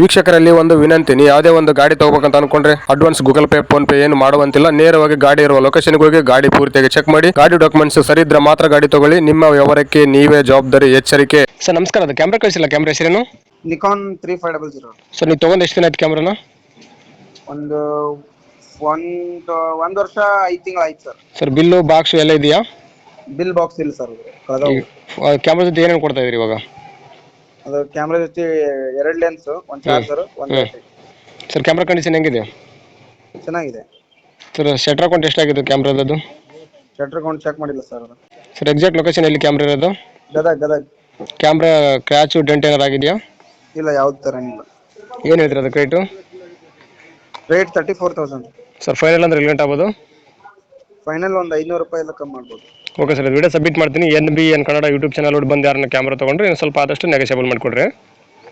ವೀಕ್ಷಕರಲ್ಲಿ ಒಂದು ವಿನಂತಿ ನೀವು ಯಾವುದೇ ಒಂದು ಗಾಡಿ ತಗೋಬೇಕಂತ ಅನ್ಕೊಂಡ್ರೆ advance Google Pay PhonePe ಏನು ಮಾಡುವಂತಿಲ್ಲ. ನೇರವಾಗಿ ಗಾಡಿ ಇರುವ ಲೊಕೇಶನ್ಗೆ ಹೋಗಿ ಗಾಡಿ ಪೂರ್ತಿಯಾಗಿ ಚೆಕ್ ಮಾಡಿ. ಗಾಡಿ ಡಾಕ್ಯುಮೆಂಟ್ಸ್ ಸರಿ ಇದ್ರೆ ಮಾತ್ರ ಗಾಡಿ ತಗೊಳ್ಳಿ. ನಿಮ್ಮ ವ್ಯವಹಾರಕ್ಕೆ ನೀವೇ ಜವಾಬ್ದಾರಿ ಎಚ್ಚರಿಕೆ. ಸರ್ ನಮಸ್ಕಾರ. ಅದು ಕ್ಯಾಮ್ರಾ ಕಳಿಸಿಲ್ಲ. ಕ್ಯಾಮ್ರಾ ಹೆಸರೇನು? Nikon three five double zero sir ನೀವು ತಗೊಂಡು ಎಷ್ಟು ದಿನ ಆಯ್ತು ಕ್ಯಾಮ್ರಾನ ಒಂದು ಒಂದು ಒಂದು ವರ್ಷ ಐದು ತಿಂಗಳು ಆಯ್ತು ಸರ್. ಸರ್ ಬಿಲ್ಲು ಬಾಕ್ಸ್ ಎಲ್ಲ ಇದೆಯಾ? ಬಿಲ್ ಬಾಕ್ಸ್ ಇಲ್ಲ ಸರ್. ಕ್ಯಾಮ್ರಾ ಜೊತೆ ಏನೇನು ಕೊಡ್ತಾ ಇದ್ರಿ ಇವಾಗ? ಅದು ಕ್ಯಾಮ್ರಾ ಜೊತೆ ಎರಡು ಲೆನ್ಸ್ ಒಂದು ಚಾರ್ಜರ್ ಒಂದು. ಸರ್ ಕ್ಯಾಮ್ರಾ ಕಂಡೀಷನ್ ಹೆಂಗಿದೆ? ಚೆನ್ನಾಗಿದೆ. ಸರ್ ಶಟರ್ ಅಕೌಂಟ್ ಎಷ್ಟಾಗಿದೆ ಕ್ಯಾಮ್ರಾದದು ಶಟರ್ ಕೌಂಟ್ ಚೆಕ್ ಮಾಡಿಲ್ಲ ಸರ್ ಅದು. ಸರ್ ಎಕ್ಸಾಕ್ಟ್ ಲೊಕೇಶನ್ ಎಲ್ಲಿ ಕ್ಯಾಮ್ರಾ ಇರೋದು? Gadag Gadag. Camera scratch dent ಏನಾರು ಆಗಿದೆಯಾ? ಇಲ್ಲ ಯಾವ್ದು ತರ ಇಲ್ಲ ಏನು ಹೇಳ್ತೀರ ಅದಕ್ಕೆ rate rate thirty four thousand sir final ಅಂದ್ರೆ ರಿಲೇಟ್ ಆಗ್ಬೋದು? ಫೈನಲ್ ಒಂದು ಐನೂರು ರೂಪಾಯಿ ಎಲ್ಲ ಕಮ್ಮಿ ಮಾಡ್ಬೋದು. ಓಕೆ ಸರ್ ವಿಡಿಯೋ ಸಬ್ಮಿಟ್ ಮಾಡ್ತೀನಿ. N B N Kannada YouTube channel ಬಂದು ಯಾರನ್ನ ಕ್ಯಾಮ್ರಾ ತೊಗೊಂಡ್ರೆ ಸ್ವಲ್ಪ ಆದಷ್ಟು ನೆಗೋಷಿಯಬಲ್ ಮಾಡಿಕೊಡ್ರಿ.